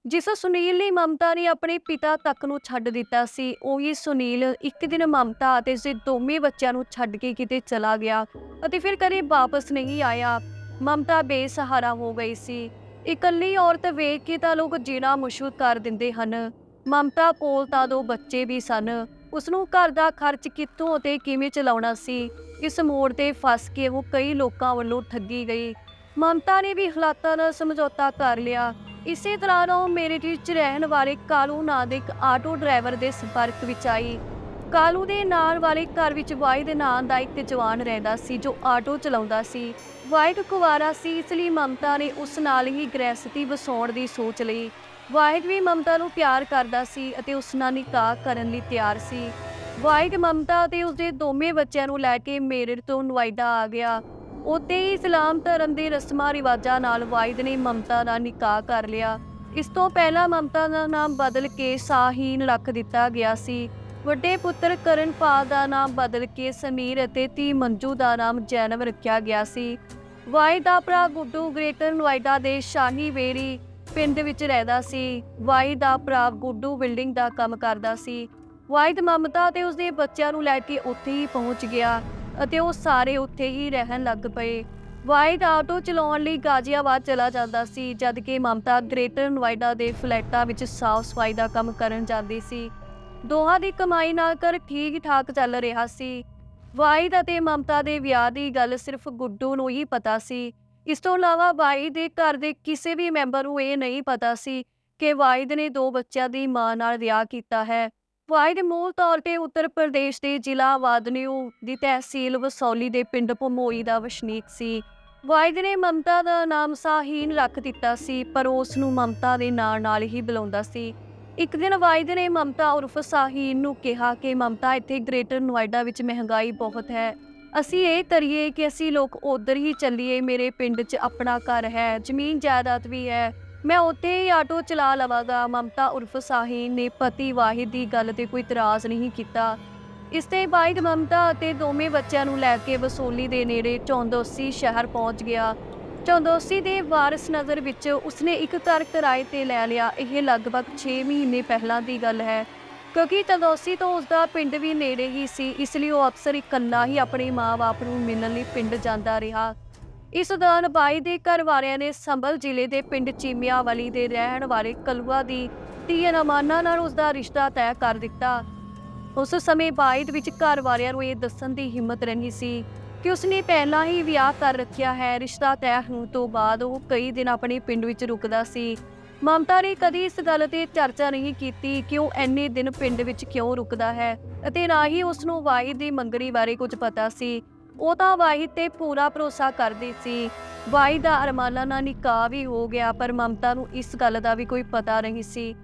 ਜਿਸ ਸੁਨੀਲ ਨੇ ਮਮਤਾ ਨੇ ਆਪਣੇ ਪਿਤਾ ਤੱਕ ਨੂੰ ਛੱਡ ਦਿੱਤਾ ਸੀ, ਉਹੀ ਸੁਨੀਲ ਇੱਕ ਦਿਨ ਮਮਤਾ ਅਤੇ ਉਸਦੇ ਦੋਵੇਂ ਬੱਚਿਆਂ ਨੂੰ ਛੱਡ ਕੇ ਕਿਤੇ ਚਲਾ ਗਿਆ ਅਤੇ ਫਿਰ ਕਦੇ ਵਾਪਸ ਨਹੀਂ ਆਇਆ। ਮਮਤਾ ਬੇਸਹਾਰਾ ਹੋ ਗਈ ਸੀ। ਇਕੱਲੀ ਔਰਤ ਵੇਖ ਕੇ ਤਾਂ ਲੋਕ ਜੀਣਾ ਮੁਸ਼ਕਿਲ ਕਰ ਦਿੰਦੇ ਹਨ। ਮਮਤਾ ਕੋਲ ਤਾਂ ਦੋ ਬੱਚੇ ਵੀ ਸਨ। ਉਸ ਨੂੰ ਘਰ ਦਾ ਖਰਚ ਕਿੱਥੋਂ ਅਤੇ ਕਿਵੇਂ ਚਲਾਉਣਾ ਸੀ? ਇਸ ਮੋੜ ਤੇ ਫਸ ਕੇ ਉਹ ਕਈ ਲੋਕਾਂ ਵੱਲੋਂ ਠੱਗੀ ਗਈ। ਮਮਤਾ ਨੇ ਵੀ ਹਾਲਾਤਾਂ ਨਾਲ ਸਮਝੌਤਾ ਕਰ ਲਿਆ। ਇਸੇ ਤਰ੍ਹਾਂ ਉਹ ਮੇਰਠ ਵਿੱਚ ਰਹਿਣ ਵਾਲੇ ਕਾਲੂ ਨਾਂ ਦੇ ਇੱਕ ਆਟੋ ਡਰਾਈਵਰ ਦੇ ਸੰਪਰਕ ਵਿੱਚ ਆਈ। ਕਾਲੂ ਦੇ ਨਾਲ ਵਾਲੇ ਘਰ ਵਿੱਚ ਵਾਹਿਦ ਨਾਂ ਦਾ ਇੱਕ ਜਵਾਨ ਰਹਿੰਦਾ ਸੀ ਜੋ ਆਟੋ ਚਲਾਉਂਦਾ ਸੀ। ਵਾਹਿਦ ਕੁਵਾਰਾ ਸੀ, ਇਸ ਲਈ ਮਮਤਾ ਨੇ ਉਸ ਨਾਲ ਹੀ ਗ੍ਰਹਿਸਤੀ ਵਸਾਉਣ ਦੀ ਸੋਚ ਲਈ। ਵਾਹਿਦ ਵੀ ਮਮਤਾ ਨੂੰ ਪਿਆਰ ਕਰਦਾ ਸੀ ਅਤੇ ਉਸ ਨਾਲ ਨਿਕਾਹ ਕਰਨ ਲਈ ਤਿਆਰ ਸੀ। ਵਾਹਿਦ ਮਮਤਾ ਤੇ ਉਸਦੇ ਦੋਵੇਂ ਬੱਚਿਆਂ ਨੂੰ ਲੈ ਕੇ ਮੇਰਠ ਤੋਂ ਨੋਇਡਾ ਆ ਗਿਆ। ਉੱਥੇ ਹੀ ਇਸਲਾਮ ਧਰਮ ਦੇ ਰਸਮਾਂ ਰਿਵਾਜਾਂ ਨਾਲ ਵਾਹਿਦ ਨੇ ਮਮਤਾ ਦਾ ਨਿਕਾਹ ਕਰ ਲਿਆ। ਇਸ ਤੋਂ ਪਹਿਲਾਂ ਮਮਤਾ ਦਾ ਨਾਮ ਬਦਲ ਕੇ ਸਾਹੀਨ ਰੱਖ ਦਿੱਤਾ ਗਿਆ ਸੀ। ਵੱਡੇ ਪੁੱਤਰ ਕਰਨਪਾਲ ਦਾ ਨਾਮ ਬਦਲ ਕੇ ਸਮੀਰ ਅਤੇ ਧੀ ਮੰਜੂ ਦਾ ਨਾਮ ਜੈਨਵ ਰੱਖਿਆ ਗਿਆ ਸੀ। ਵਾਹਿਦ ਦਾ ਭਰਾ ਗੁੱਡੂ ਗ੍ਰੇਟਰ ਨੋਇਡਾ ਦੇ ਸ਼ਾਹੀ ਵੇਰੀ ਪਿੰਡ ਵਿੱਚ ਰਹਿੰਦਾ ਸੀ। ਵਾਹਿਦ ਦਾ ਭਰਾ ਗੁੱਡੂ ਬਿਲਡਿੰਗ ਦਾ ਕੰਮ ਕਰਦਾ ਸੀ। ਵਾਹਿਦ ਮਮਤਾ ਤੇ ਉਸਦੇ ਬੱਚਿਆਂ ਨੂੰ ਲੈ ਕੇ ਉੱਥੇ ਹੀ ਪਹੁੰਚ ਗਿਆ ਅਤੇ ਉਹ ਸਾਰੇ ਉੱਥੇ ਹੀ ਰਹਿਣ ਲੱਗ ਪਏ। ਵਾਹਿਦ ਆਟੋ ਚਲਾਉਣ ਲਈ ਗਾਜ਼ੀਆਬਾਦ ਚਲਾ ਜਾਂਦਾ ਸੀ ਜਦ ਕਿ ਮਮਤਾ ਗ੍ਰੇਟਰ ਨੋਇਡਾ ਦੇ ਫਲੈਟਾਂ ਵਿੱਚ ਸਾਫ਼ ਸਫ਼ਾਈ ਦਾ ਕੰਮ ਕਰਨ ਜਾਂਦੀ ਸੀ। ਦੋਹਾਂ ਦੀ ਕਮਾਈ ਨਾਲ ਕਰ ਠੀਕ ਠਾਕ ਚੱਲ ਰਿਹਾ ਸੀ। ਵਾਹਿਦ ਅਤੇ ਮਮਤਾ ਦੇ ਵਿਆਹ ਦੀ ਗੱਲ ਸਿਰਫ ਗੁੱਡੂ ਨੂੰ ਹੀ ਪਤਾ ਸੀ। ਇਸ ਤੋਂ ਇਲਾਵਾ ਵਾਹਿਦ ਦੇ ਘਰ ਦੇ ਕਿਸੇ ਵੀ ਮੈਂਬਰ ਨੂੰ ਇਹ ਨਹੀਂ ਪਤਾ ਸੀ ਕਿ ਵਾਹਿਦ ਨੇ ਦੋ ਬੱਚਿਆਂ ਦੀ ਮਾਂ ਨਾਲ ਵਿਆਹ ਕੀਤਾ ਹੈ। ਵਾਹਿਦ ਮੂਲ ਤੌਰ ਤੇ ਉੱਤਰ ਪ੍ਰਦੇਸ਼ ਦੇ ਜ਼ਿਲ੍ਹਾ ਵਾਦਨਿਊ ਦੀ ਤਹਿਸੀਲ ਵਸੌਲੀ ਦੇ ਪਿੰਡ ਭਮੋਈ ਦਾ ਵਸਨੀਕ ਸੀ। ਵਾਹਿਦ ਨੇ ਮਮਤਾ ਦਾ ਨਾਮ ਸਾਹੀਨ ਰੱਖ ਦਿੱਤਾ ਸੀ, ਪਰ ਉਸ ਨੂੰ ਮਮਤਾ ਦੇ ਨਾਂ ਨਾਲ ਹੀ ਬੁਲਾਉਂਦਾ ਸੀ। ਇੱਕ ਦਿਨ ਵਾਹਿਦ ਨੇ ਮਮਤਾ ਉਰਫ ਸਾਹੀਨ ਨੂੰ ਕਿਹਾ ਕਿ ਮਮਤਾ ਇੱਥੇ ਗ੍ਰੇਟਰ ਨੋਇਡਾ ਵਿੱਚ ਮਹਿੰਗਾਈ ਬਹੁਤ ਹੈ। ਅਸੀਂ ਇਹ ਕਰੀਏ ਕਿ ਅਸੀਂ ਲੋਕ ਉਧਰ ਹੀ ਚੱਲੀਏ, ਮੇਰੇ ਪਿੰਡ 'ਚ ਆਪਣਾ ਘਰ ਹੈ, ਜ਼ਮੀਨ ਜਾਇਦਾਦ ਵੀ ਹੈ। ਮੈਂ ਉੱਥੇ ਹੀ ਆਟੋ ਚਲਾ ਲਵਾਂਗਾ, ਮਮਤਾ ਉਰਫ ਸਾਹੀਨ ਨੇ ਪਤੀ ਵਾਹਿਦ ਦੀ ਗੱਲ ਤੇ ਕੋਈ ਇਤਰਾਜ਼ ਨਹੀਂ ਕੀਤਾ। ਇਸ ਤੇ ਬਾਅਦ ਮਮਤਾ ਅਤੇ ਦੋਵੇਂ ਬੱਚਿਆਂ ਨੂੰ ਲੈ ਕੇ ਵਸੋਲੀ ਦੇ ਨੇੜੇ ਚੌਂਦੋਸੀ ਸ਼ਹਿਰ ਪਹੁੰਚ ਗਿਆ। ਚੌਂਦੋਸੀ ਦੇ ਵਾਰਿਸ ਨਗਰ ਵਿੱਚ ਉਸਨੇ ਇੱਕ ਘਰ ਕਿਰਾਏ ਤੇ ਲੈ ਲਿਆ, ਇਹ ਲਗਭਗ 6 ਮਹੀਨੇ ਪਹਿਲਾਂ ਦੀ ਗੱਲ ਹੈ। ਕਿਉਂਕਿ ਚੌਂਦੋਸੀ ਤੋਂ ਉਸਦਾ ਪਿੰਡ ਵੀ ਨੇੜੇ ਹੀ ਸੀ, ਇਸ ਲਈ ਉਹ ਅਕਸਰ ਇਕੱਲਾ ਹੀ ਆਪਣੇ ਮਾਂ-ਬਾਪ ਨੂੰ ਮਿਲਣ ਲਈ ਪਿੰਡ ਜਾਂਦਾ ਰਿਹਾ। ਇਸ ਦੌਰਾਨ ਬਾਈ ਦੇ ਘਰ ਵਾਲਿਆਂ ਨੇ ਸੰਭਲ ਜ਼ਿਲ੍ਹੇ ਦੇ ਪਿੰਡ ਚੀਮਿਆਵਾਲੀ ਦੇ ਰਹਿਣ ਵਾਲੇ ਕਲੂਆ ਦੀ ਧੀ ਅਨਮਾਨਾ ਨਾਲ ਉਸ ਦਾ ਰਿਸ਼ਤਾ ਤੈਅ ਕਰ ਦਿੱਤਾ। ਉਸ ਸਮੇਂ ਬਾਈ ਦੇ ਵਿੱਚ ਘਰ ਵਾਲਿਆਂ ਨੂੰ ਇਹ ਦੱਸਣ ਦੀ ਹਿੰਮਤ ਨਹੀਂ ਸੀ ਕਿ ਉਸਨੇ ਪਹਿਲਾਂ ਹੀ ਵਿਆਹ ਕਰ ਰੱਖਿਆ ਹੈ। ਰਿਸ਼ਤਾ ਤੈਅ ਹੋਣ ਤੋਂ ਬਾਅਦ ਉਹ ਕਈ ਦਿਨ ਆਪਣੇ ਪਿੰਡ ਵਿੱਚ ਰੁਕਦਾ ਸੀ। ਮਮਤਾ ਨੇ ਕਦੀ ਇਸ ਗੱਲ ਤੇ ਚਰਚਾ ਨਹੀਂ ਕੀਤੀ ਕਿ ਉਹ ਐਨੇ ਦਿਨ ਪਿੰਡ ਵਿੱਚ ਕਿਉਂ ਰੁਕਦਾ ਹੈ ਅਤੇ ਨਾ ਹੀ ਉਸ ਨੂੰ ਵਾਹਿਦ ਦੀ ਮੰਗਣੀ ਬਾਰੇ ਕੁਝ ਪਤਾ ਸੀ। ਉਹ ਤਾਂ ਵਾਹਿਦ ਤੇ ਪੂਰਾ ਭਰੋਸਾ ਕਰਦੀ ਸੀ। ਵਾਹਿਦ ਦਾ ਅਰਮਾਨਾ ਨਾਲ ਨਿਕਾਹ ਵੀ ਹੋ ਗਿਆ, ਪਰ ਮਮਤਾ ਨੂੰ ਇਸ ਗੱਲ ਦਾ ਵੀ ਕੋਈ ਪਤਾ ਨਹੀਂ ਸੀ।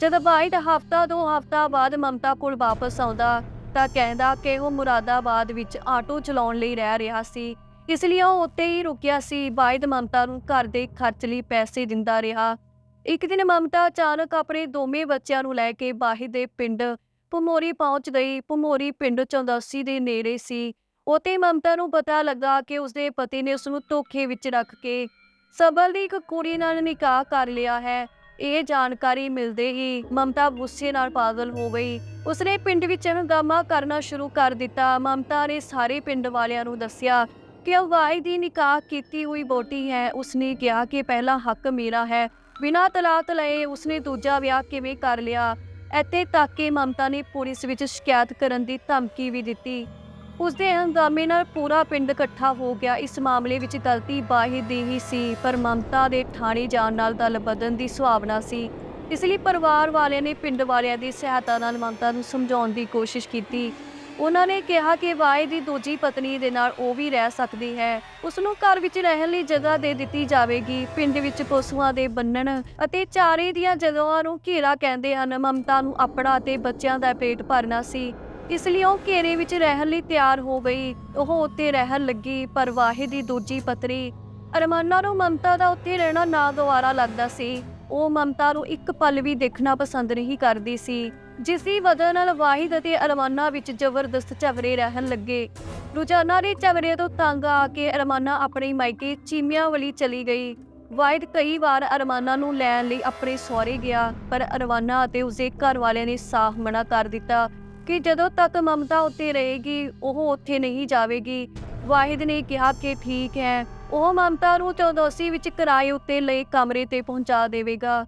ਜਦ ਵਾਹਿਦ ਹਫਤਾ, ਦੋ ਹਫਤਾ ਬਾਅਦ ਮਮਤਾ ਕੋਲ ਵਾਪਸ ਆਉਂਦਾ ਤਾਂ ਕਹਿੰਦਾ ਕਿ ਉਹ ਮੁਰਾਦਾਬਾਦ ਵਿੱਚ ਆਟੋ ਚਲਾਉਣ ਲਈ ਰਹਿ ਰਿਹਾ ਸੀ। ਇਸ ਲਈ ਉਹ ਉੱਥੇ ਹੀ ਰੁਕਿਆ ਸੀ। ਵਾਹਿਦ ਮਮਤਾ ਨੂੰ ਘਰ ਦੇ ਖਰਚ ਲਈ ਪੈਸੇ ਦਿੰਦਾ ਰਿਹਾ। ਇੱਕ ਦਿਨ ਮਮਤਾ ਅਚਾਨਕ ਆਪਣੇ ਦੋਵੇਂ ਬੱਚਿਆਂ ਨੂੰ ਲੈ ਕੇ ਬਾਹਿਦ ਦੇ ਪਿੰਡ ਭਮੋਰੀ ਪਹੁੰਚ ਗਈ। ਭਮੋਰੀ ਪਿੰਡ ਚੌਦਾਸੀ ਦੇ ਨੇੜੇ ਸੀ। ਉਤੇ ਮਮਤਾ ਨੂੰ ਪਤਾ ਲੱਗਾ ਕਿ ਉਸਦੇ ਪਤੀ ਨੇ ਉਸ ਨੂੰ ਧੋਖੇ ਵਿੱਚ ਰੱਖ ਕੇ ਸਬਲ ਦੀ ਇੱਕ ਕੁੜੀ ਨਾਲ ਨਿਕਾਹ ਕਰ ਲਿਆ ਹੈ। ਇਹ ਜਾਣਕਾਰੀ ਮਿਲਦੇ ਹੀ ਮਮਤਾ ਗੁੱਸੇ ਨਾਲ ਪਾਗਲ ਹੋ ਗਈ। ਉਸਨੇ ਪਿੰਡ ਵਿੱਚ ਹੰਗਾਮਾ ਕਰਨਾ ਸ਼ੁਰੂ ਕਰ ਦਿੱਤਾ। ਮਮਤਾ ਨੇ ਸਾਰੇ ਪਿੰਡ ਵਾਲਿਆਂ ਨੂੰ ਦੱਸਿਆ ਕਿ ਅਵਾਈ ਦੀ ਨਿਕਾਹ ਕੀਤੀ ਹੋਈ ਬੋਟੀ ਹੈ। ਉਸਨੇ ਕਿਹਾ ਕਿ ਪਹਿਲਾ ਹੱਕ ਮੇਰਾ ਹੈ। ਬਿਨਾਂ ਤਲਾਕ ਲਏ ਉਸਨੇ ਦੂਜਾ ਵਿਆਹ ਕਿਵੇਂ ਕਰ ਲਿਆ? ਇੱਥੇ ਤੱਕ ਕਿ ਮਮਤਾ ਨੇ ਪੁਲਿਸ ਵਿੱਚ ਸ਼ਿਕਾਇਤ ਕਰਨ ਦੀ ਧਮਕੀ ਵੀ ਦਿੱਤੀ। ਉਸਦੇ ਹੰਗਾਮੇ ਨਾਲ ਪੂਰਾ ਪਿੰਡ ਇਕੱਠਾ ਹੋ ਗਿਆ। ਇਸ ਮਾਮਲੇ ਵਿੱਚ ਗਲਤੀ ਬਾਹੀ ਦੀ ਹੀ ਸੀ, ਪਰ ਮਮਤਾ ਦੇ ਥਾਣੇ ਜਾਣ ਨਾਲ ਦਲ ਬਦਲਣ ਦੀ ਸੁਭਾਵਨਾ ਸੀ। ਇਸ ਲਈ ਪਰਿਵਾਰ ਵਾਲਿਆਂ ਨੇ ਪਿੰਡ ਵਾਲਿਆਂ ਦੀ ਸਹਾਇਤਾ ਨਾਲ ਮਮਤਾ ਨੂੰ ਸਮਝਾਉਣ ਦੀ ਕੋਸ਼ਿਸ਼ ਕੀਤੀ। ਉਹਨਾਂ ਨੇ ਕਿਹਾ ਕਿ ਵਾਏ ਦੀ ਦੂਜੀ ਪਤਨੀ ਦੇ ਨਾਲ ਉਹ ਵੀ ਰਹਿ ਸਕਦੀ ਹੈ। ਉਸ ਨੂੰ ਘਰ ਵਿੱਚ ਰਹਿਣ ਲਈ ਜਗ੍ਹਾ ਦੇ ਦਿੱਤੀ ਜਾਵੇਗੀ। ਪਿੰਡ ਵਿੱਚ ਪਸ਼ੂਆਂ ਦੇ ਬੰਨਣ ਅਤੇ ਚਾਰੇ ਦੀਆਂ ਜਗ੍ਹਾਵਾਂ ਨੂੰ ਘੇਰਾ ਕਹਿੰਦੇ ਹਨ। ਮਮਤਾ ਨੂੰ ਆਪਣਾ ਅਤੇ ਬੱਚਿਆਂ ਦਾ ਪੇਟ ਭਰਨਾ ਸੀ। ਇਸ ਲਈ ਉਹ ਘੇਰੇ ਵਿੱਚ ਰਹਿਣ ਲਈ ਤਿਆਰ ਹੋ ਗਈ। ਉਹ ਉੱਤੇ ਰਹਿਣ ਲੱਗੀ, ਪਰ ਵਾਹੇ ਦੀ ਦੂਜੀ ਪਤਨੀ ਅਰਮਾਨਾ ਨੂੰ ਮਮਤਾ ਦਾ ਉੱਥੇ ਰਹਿਣਾ ਨਾ ਦੁਆਰਾ ਲੱਗਦਾ ਸੀ। ਉਹ ਮਮਤਾ ਨੂੰ ਇੱਕ ਪਲ ਵੀ ਦੇਖਣਾ ਪਸੰਦ ਨਹੀਂ ਕਰਦੀ ਸੀ। ਜਿਸ ਦੀ ਵਜ੍ਹਾ ਨਾਲ ਵਾਹਿਦ ਅਤੇ ਅਰਮਾਨਾ ਵਿੱਚ ਜ਼ਬਰਦਸਤ ਝਗੜੇ ਰਹਿਣ ਲੱਗੇ। ਰੋਜ਼ਾਨਾ ਦੇ ਝਗੜੇ ਤੋਂ ਤੰਗ ਆ ਕੇ ਅਰਮਾਨਾ ਆਪਣੇ ਮਾਇਕੇ ਚੀਮਿਆਂ ਵਾਲੀ ਚਲੀ ਗਈ। ਵਾਹਿਦ ਕਈ ਵਾਰ ਅਰਮਾਨਾ ਨੂੰ ਲੈਣ ਲਈ ਆਪਣੇ ਸਹੁਰੇ ਗਿਆ, ਪਰ ਅਰਮਾਨਾ ਅਤੇ ਉਸਦੇ ਘਰ ਵਾਲਿਆਂ ਨੇ ਸਾਫ਼ ਮਨਾ ਕਰ ਦਿੱਤਾ ਕਿ ਜਦੋਂ ਤੱਕ ਮਮਤਾ ਉੱਤੇ ਰਹੇਗੀ, ਉਹ ਉੱਥੇ ਨਹੀਂ ਜਾਵੇਗੀ। ਵਾਹਿਦ ਨੇ ਕਿਹਾ ਕਿ ਠੀਕ ਹੈ, ਉਹ ਮਮਤਾ ਨੂੰ ਚੌਦੋਸੀ ਵਿੱਚ ਕਿਰਾਏ ਉੱਤੇ ਲਏ ਕਮਰੇ ਤੇ ਪਹੁੰਚਾ ਦੇਵੇਗਾ।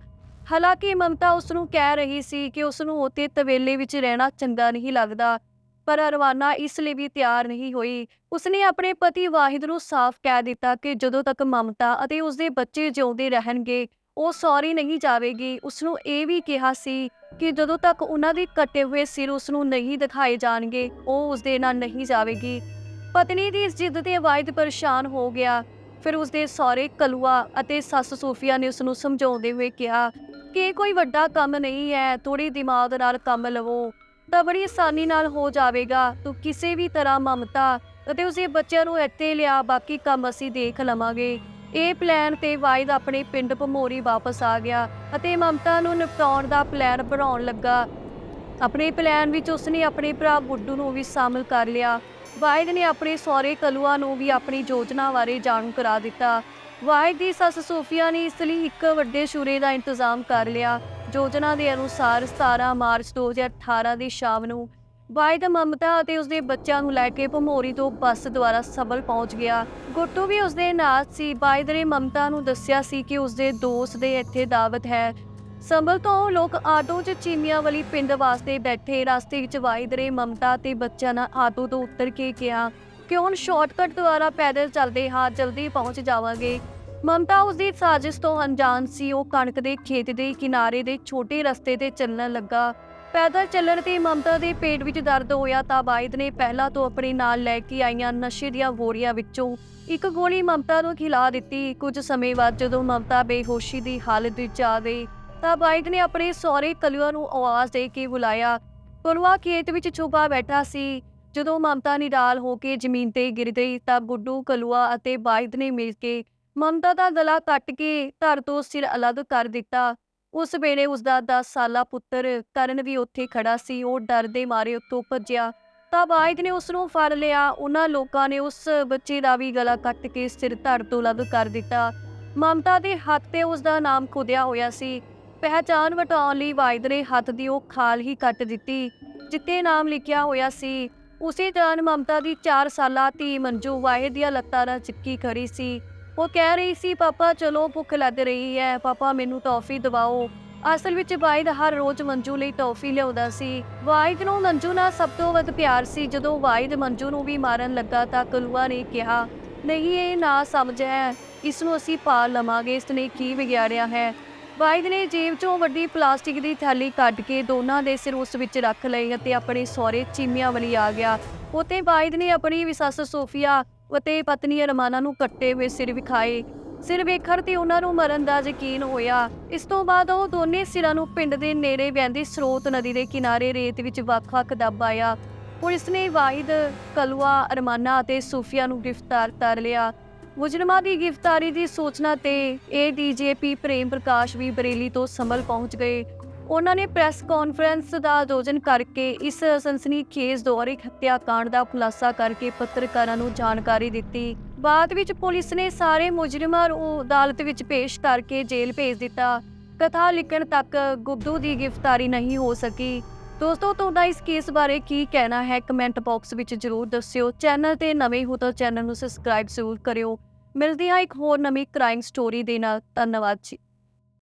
ਹਾਲਾਂਕਿ ਮਮਤਾ ਉਸ ਨੂੰ ਕਹਿ ਰਹੀ ਸੀ ਕਿ ਉਸ ਨੂੰ ਉੱਥੇ ਤਵੇਲੇ ਵਿੱਚ ਰਹਿਣਾ ਚੰਗਾ ਨਹੀਂ ਲੱਗਦਾ, ਪਰ ਅਰਵਾਨਾ ਇਸ ਲਈ ਵੀ ਤਿਆਰ ਨਹੀਂ ਹੋਈ। ਉਸਨੇ ਆਪਣੇ ਪਤੀ ਵਾਹਿਦ ਨੂੰ ਸਾਫ਼ ਕਹਿ ਦਿੱਤਾ ਕਿ ਜਦੋਂ ਤੱਕ ਮਮਤਾ ਅਤੇ ਉਸਦੇ ਬੱਚੇ ਜਿਉਂਦੇ ਰਹਿਣਗੇ, ਉਹ ਸੌਰੀ ਨਹੀਂ ਜਾਵੇਗੀ। ਉਸ ਨੂੰ ਇਹ ਵੀ ਕਿਹਾ ਸੀ ਕਿ ਜਦੋਂ ਤੱਕ ਉਹਨਾਂ ਦੇ ਕੱਟੇ ਹੋਏ ਸਿਰ ਉਸ ਨੂੰ ਨਹੀਂ ਦਿਖਾਏ ਜਾਣਗੇ, ਉਹ ਉਸਦੇ ਨਾਲ ਨਹੀਂ ਜਾਵੇਗੀ। ਪਤਨੀ ਦੀ ਇਸ ਜਿੱਦ ਤੇ ਵਾਹਿਦ ਪਰੇਸ਼ਾਨ ਹੋ ਗਿਆ। ਫਿਰ ਉਸਦੇ ਸਹੁਰੇ ਕਲੂਆ ਅਤੇ ਸੱਸ ਸੂਫੀਆ ਨੇ ਉਸ ਨੂੰ ਸਮਝਾਉਂਦੇ ਹੋਏ ਕਿਹਾ ਕਿ ਕੋਈ ਵੱਡਾ ਕੰਮ ਨਹੀਂ ਹੈ ਥੋੜੀ ਦਿਮਾਗ ਨਾਲ ਕੰਮ ਲਵੋ, ਤਾਂ ਬੜੀ ਆਸਾਨੀ ਨਾਲ ਹੋ ਜਾਵੇਗਾ। ਤੂੰ ਕਿਸੇ ਵੀ ਤਰ੍ਹਾਂ ਮਮਤਾ ਅਤੇ ਉਸਦੇ ਬੱਚਿਆਂ ਨੂੰ ਇੱਥੇ ਲਿਆ, ਬਾਕੀ ਕੰਮ ਅਸੀਂ ਦੇਖ ਲਵਾਂਗੇ। ਇਹ ਪਲਾਨ ਤੇ ਵਾਇਦ ਆਪਣੇ ਪਿੰਡ ਭਮੋਰੀ ਵਾਪਸ ਆ ਗਿਆ ਅਤੇ ਮਮਤਾ ਨੂੰ ਨਿਪਟਾਉਣ ਦਾ ਪਲਾਨ ਬਣਾਉਣ ਲੱਗਾ। ਆਪਣੇ ਪਲਾਨ ਵਿੱਚ ਉਸਨੇ ਆਪਣੇ ਭਰਾ ਗੁੱਡੂ ਨੂੰ ਵੀ ਸ਼ਾਮਲ ਕਰ ਲਿਆ। ਵਾਹਿਦ ਨੇ ਆਪਣੇ ਸਹੁਰੇ ਕਲੂਆ ਨੂੰ ਵੀ ਆਪਣੀ ਯੋਜਨਾ ਬਾਰੇ ਜਾਣੂ ਕਰਾ ਦਿੱਤਾ। ਵਾਹਿਦ ਦੀ ਸੱਸ ਸੋਫੀਆ ਨੇ ਇਸ ਲਈ ਇੱਕ ਵੱਡੇ ਸ਼ੂਰੇ ਦਾ ਇੰਤਜ਼ਾਮ ਕਰ ਲਿਆ। ਯੋਜਨਾ ਦੇ ਅਨੁਸਾਰ 17 ਮਾਰਚ 2018 ਦੀ ਸ਼ਾਮ ਨੂੰ ਵਾਹਿਦ ਮਮਤਾ ਅਤੇ ਉਸਦੇ ਬੱਚਿਆਂ ਨੂੰ ਲੈ ਕੇ ਭਮੋਰੀ ਤੋਂ ਬੱਸ ਦੁਆਰਾ ਸਬਲ ਪਹੁੰਚ ਗਿਆ। ਗੁੱਟੂ ਵੀ ਉਸਦੇ ਨਾਲ ਸੀ। ਵਾਹਿਦ ਨੇ ਮਮਤਾ ਨੂੰ ਦੱਸਿਆ ਸੀ ਕਿ ਉਸਦੇ ਦੋਸਤ ਦੇ ਇੱਥੇ ਦਾਵਤ ਹੈ। ਸੰਭਲ ਤੋਂ ਲੋਕ ਆਟੋ 'ਚ ਚੀਮੀਆਂ ਵਾਲੀ ਪਿੰਡ ਵਾਸਤੇ ਬੈਠੇ। ਰਸਤੇ ਵਿੱਚ ਵਾਹਿਦ ਨੇ ਮਮਤਾ ਤੇ ਬੱਚਿਆਂ ਨਾਲ ਆਟੋ ਤੋਂ ਉਤਰ ਕੇ ਗਿਆ ਕਿ ਹੁਣ ਸ਼ਾਰਟਕਟ ਦੁਆਰਾ ਪੈਦਲ ਚੱਲਦੇ ਹਾਂ ਜਲਦੀ ਪਹੁੰਚ ਜਾਵਾਂਗੇ। ਮਮਤਾ, ਉਸ ਦੀ ਸਾਜ਼ਿਸ਼ ਤੋਂ ਅਣਜਾਣ ਸੀ। ਉਹ ਕਣਕ ਦੇ ਖੇਤ ਦੇ ਕਿਨਾਰੇ ਦੇ ਛੋਟੇ ਰਸਤੇ ਤੇ ਚੱਲਣ ਲੱਗਾ। ਪੈਦਲ ਚੱਲਣ ਤੇ ਮਮਤਾ ਦੇ ਪੇਟ ਵਿੱਚ ਦਰਦ ਹੋਇਆ ਤਾਂ ਵਾਹਿਦ ਨੇ ਪਹਿਲਾਂ ਤੋਂ ਆਪਣੇ ਨਾਲ ਲੈ ਕੇ ਆਈਆਂ ਨਸ਼ੇ ਦੀਆਂ ਬੋਰੀਆਂ ਵਿੱਚੋਂ ਇੱਕ ਗੋਲੀ ਮਮਤਾ ਨੂੰ ਖਿਲਾ ਦਿੱਤੀ। ਕੁਝ ਸਮੇਂ ਬਾਅਦ ਜਦੋਂ ਮਮਤਾ ਬੇਹੋਸ਼ੀ ਦੀ ਹਾਲਤ ਵਿੱਚ ਆ ਗਈ ਤਾਂ ਵਾਹਿਦ ਨੇ ਆਪਣੇ ਸਹੁਰੇ ਕਲੂਆ ਨੂੰ ਆਵਾਜ਼ ਦੇ ਕੇ ਬੁਲਾਇਆ। ਕਲੂਆ ਖੇਤ ਵਿੱਚ ਛੁਪਾ ਬੈਠਾ ਸੀ। ਜਦੋਂ ਮਮਤਾ ਨਿਡਾਲ ਹੋ ਕੇ ਜ਼ਮੀਨ ਤੇ ਗਿਰ ਗਈ ਤਾਂ ਗੁੱਡੂ, ਕਲੂਆ ਅਤੇ ਵਾਹਿਦ ਨੇ ਮਿਲ ਕੇ ਮਮਤਾ ਦਾ ਗਲਾ ਕੱਟ ਕੇ ਧਰ ਤੋਂ ਸਿਰ ਅਲੱਗ ਕਰ ਦਿੱਤਾ। ਉਸ ਵੇਲੇ ਉਸ ਦਾ 10 ਸਾਲਾ ਪੁੱਤਰ ਕਰਨ ਵੀ ਉੱਥੇ ਖੜਾ ਸੀ। ਉਹ ਡਰ ਦੇ ਮਾਰੇ ਉੱਤੋਂ ਭੱਜਿਆ। ਤਾਂ ਵਾਹਿਦ ਨੇ ਉਸ ਨੂੰ ਫੜ ਲਿਆ। ਉਹਨਾਂ ਲੋਕਾਂ ਨੇ ਉਸ ਬੱਚੇ ਦਾ ਵੀ ਗਲਾ ਕੱਟ ਕੇ ਸਿਰ ਧੜ ਤੋਂ ਅਲੱਗ ਕਰ ਦਿੱਤਾ। ਮਮਤਾ ਦੇ ਹੱਥ ਤੇ ਉਸ ਦਾ ਨਾਮ ਖੁਦਿਆ ਹੋਇਆ ਸੀ। ਪਹਿਚਾਨ ਵਟਾਉਣ ਲਈ ਵਾਇਦ ਨੇ ਹੱਥ ਦੀ ਉਹ ਖਾਲ ਹੀ ਕੱਟ ਦਿੱਤੀ ਜਿੱਤੇ ਨਾਮ ਲਿਖਿਆ ਹੋਇਆ ਸੀ। ਉਸੇ ਦੌਰਾਨ ਮਮਤਾ ਦੀ 4 ਸਾਲਾ ਧੀ ਮੰਜੂ ਵਾਹਿਦ ਦੀਆਂ ਲੱਤਾਂ ਨਾਲ ਚਿੱਕੀ ਖੜੀ ਸੀ। ਉਹ ਕਹਿ ਰਹੀ ਸੀ, ਪਾਪਾ, ਚਲੋ, ਭੁੱਖ ਲੱਗ ਰਹੀ ਹੈ। ਪਾਪਾ, ਮੈਨੂੰ ਟੌਫੀ ਦਿਵਾਓ। ਅਸਲ ਵਿੱਚ ਵਾਹਿਦ ਹਰ ਰੋਜ਼ ਮੰਜੂ ਲਈ ਟੌਫੀ ਲਿਆਉਂਦਾ ਸੀ। ਵਾਹਿਦ ਨੂੰ ਮੰਜੂ ਨਾਲ ਸਭ ਤੋਂ ਵੱਧ ਪਿਆਰ ਸੀ। ਜਦੋਂ ਵਾਹਿਦ ਮੰਜੂ ਨੂੰ ਵੀ ਮਾਰਨ ਲੱਗਾ ਤਾਂ ਕਲੂਆ ਨੇ ਕਿਹਾ, ਨਹੀਂ, ਇਹ ਨਾ ਸਮਝ ਹੈ। ਇਸ ਨੂੰ ਅਸੀਂ ਪਾਲ ਲਵਾਂਗੇ। ਇਸ ਨੇ ਕੀ ਵਿਗਾੜਿਆ ਹੈ? ਵਾਹਿਦ ਨੇ ਜੇਬ ਚੋਂ ਵੱਡੀ ਪਲਾਸਟਿਕ ਦੀ ਥੈਲੀ ਕੱਢ ਕੇ ਦੋਨਾਂ ਦੇ ਸਿਰ ਉਸ ਵਿੱਚ ਰੱਖ ਲਈ ਅਤੇ ਆਪਣੇ ਸਹੁਰੇ ਚੀਮਿਆਂ ਵੱਲ ਆ ਗਿਆ। ਉਤੇ ਵਾਹਿਦ ਨੇ ਆਪਣੀ ਵੀ ਸੋਫੀਆ ਅਤੇ ਪਤਨੀ ਅਰਮਾਨਾ ਨੂੰ ਕੱਟੇ ਹੋਏ ਸਿਰ ਵਿਖਾਏ। ਸਿਰ ਵੇਖਣ ਤੇ ਉਹਨਾਂ ਨੂੰ ਮਰਨ ਦਾ ਯਕੀਨ ਹੋਇਆ। ਇਸ ਤੋਂ ਬਾਅਦ ਉਹ ਦੋਨੇ ਸਿਰਾਂ ਨੂੰ ਪਿੰਡ ਦੇ ਨੇੜੇ ਵਹਿੰਦੀ ਸਰੋਤ ਨਦੀ ਦੇ ਕਿਨਾਰੇ ਰੇਤ ਵਿੱਚ ਵੱਖ-ਵੱਖ ਦੱਬ ਆਇਆ। ਪੁਲਿਸ ਨੇ ਵਾਹਿਦ ਕਲਵਾ ਅਰਮਾਨਾ ਅਤੇ ਸੂਫੀਆ ਨੂੰ ਗ੍ਰਿਫਤਾਰ ਕਰ ਲਿਆ। ਮੁਜਰਮਾਂ ਦੀ ਗ੍ਰਿਫਤਾਰੀ ਦੀ ਸੂਚਨਾ ਤੇ ਏਡੀਜੀਪੀ ਪ੍ਰੇਮ ਪ੍ਰਕਾਸ਼ ਵੀ ਬਰੇਲੀ ਤੋਂ ਸੰਭਲ ਪਹੁੰਚ ਗਏ। ਉਹਨਾਂ ਨੇ ਪ੍ਰੈਸ ਕਾਨਫਰੰਸ ਦਾ ਆਯੋਜਨ ਕਰਕੇ ਇਸ ਸਨਸਨੀਖੇਜ਼ ਦੌਰੇ, ਹੱਤਿਆਕਾਂਡ ਦਾ ਖੁਲਾਸਾ ਕਰਕੇ ਪੱਤਰਕਾਰਾਂ ਨੂੰ ਜਾਣਕਾਰੀ ਦਿੱਤੀ। ਬਾਅਦ ਵਿੱਚ ਪੁਲਿਸ ਨੇ ਸਾਰੇ ਮੁਜਰਮਾਂ ਨੂੰ ਅਦਾਲਤ ਵਿੱਚ ਪੇਸ਼ ਕਰਕੇ ਜੇਲ੍ਹ ਭੇਜ ਦਿੱਤਾ। ਕਥਾ ਲਿਖਣ ਤੱਕ ਗੁੱਡੂ ਦੀ ਗ੍ਰਿਫਤਾਰੀ ਨਹੀਂ ਹੋ ਸਕੀ। ਦੋਸਤੋ, ਤੁਹਾਡਾ ਇਸ ਕੇਸ ਬਾਰੇ ਕੀ ਕਹਿਣਾ ਹੈ? ਕਮੈਂਟ ਬਾਕਸ ਵਿੱਚ ਜਰੂਰ ਦੱਸਿਓ। ਚੈਨਲ ਤੇ ਨਵੇਂ ਹੋ ਤਾਂ ਚੈਨਲ ਨੂੰ ਸਬਸਕ੍ਰਾਈਬ ਜ਼ਰੂਰ ਕਰਿਓ। ਮਿਲਦੇ ਹਾਂ ਇੱਕ ਹੋਰ ਨਵੀਂ ਕ੍ਰਾਈਮ ਸਟੋਰੀ ਦੇ ਨਾਲ। ਧੰਨਵਾਦ ਜੀ।